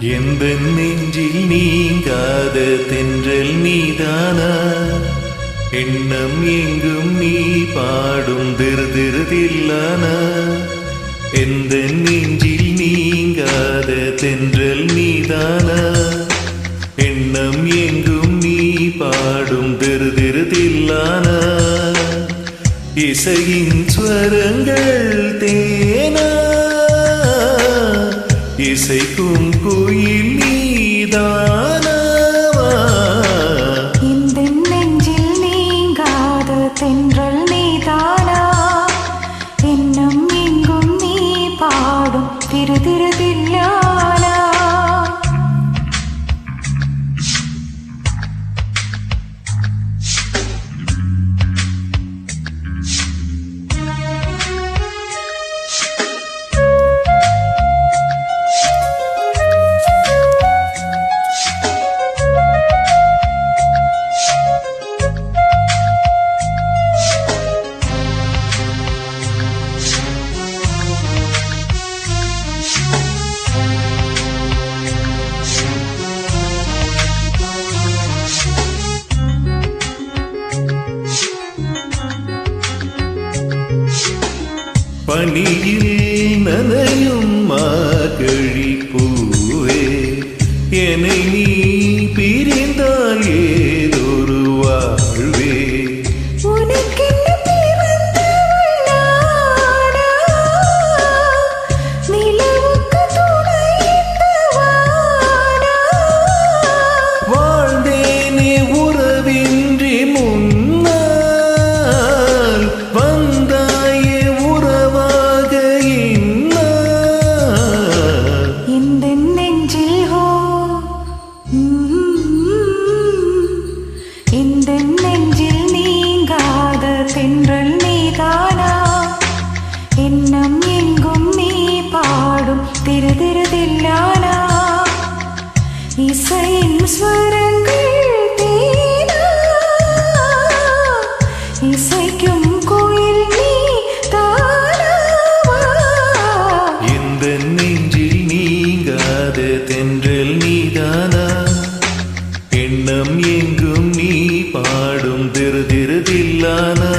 எந்த நெஞ்சில் நீங்காத தென்றல் நீதானா? எண்ணம் எங்கும் நீ பாடும் திருதிருதில்லானா? எந்த நெஞ்சில் நீங்காத தென்றல் நீதானா? எண்ணம் எங்கும் நீ பாடும் திருதிருதில்லானா? இசையின் ஸ்வரங்கள் தே இசைக்கும் குயில் நீதான். பனியில் நனையும் மாகழி பூவே என்னை நீ இசையின் ஸ்வரங்கள் தேனா. இசைக்கும் கோயில் நீ தானாவா? எந்த நெஞ்சில் நீங்காத தென்றல் நீதானா எண்ணம் எங்கும் நீ பாடும் திரு திருதில்லானா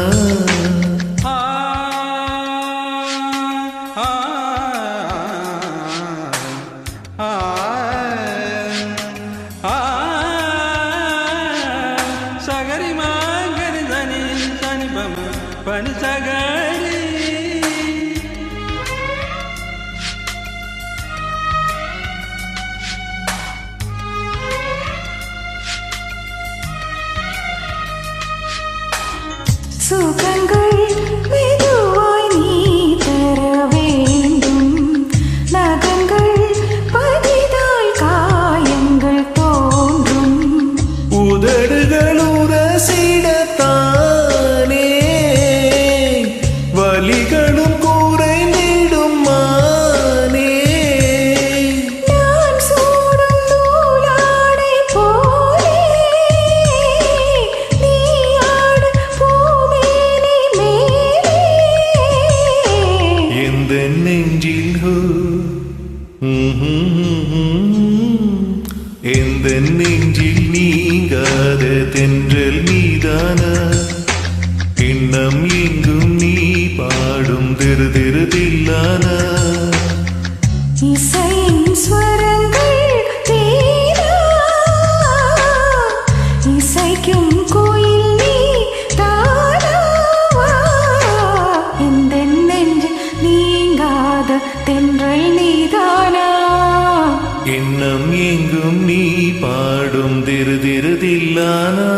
சுகங்கள் மெதுவாய் எந்த நெஞ்சில் எந்த நெஞ்சில் நீங்காத தென்றல் தென்றல் நீதானா? எண்ணம் எங்கும் நீ பாடும் திரு திருதில்லானா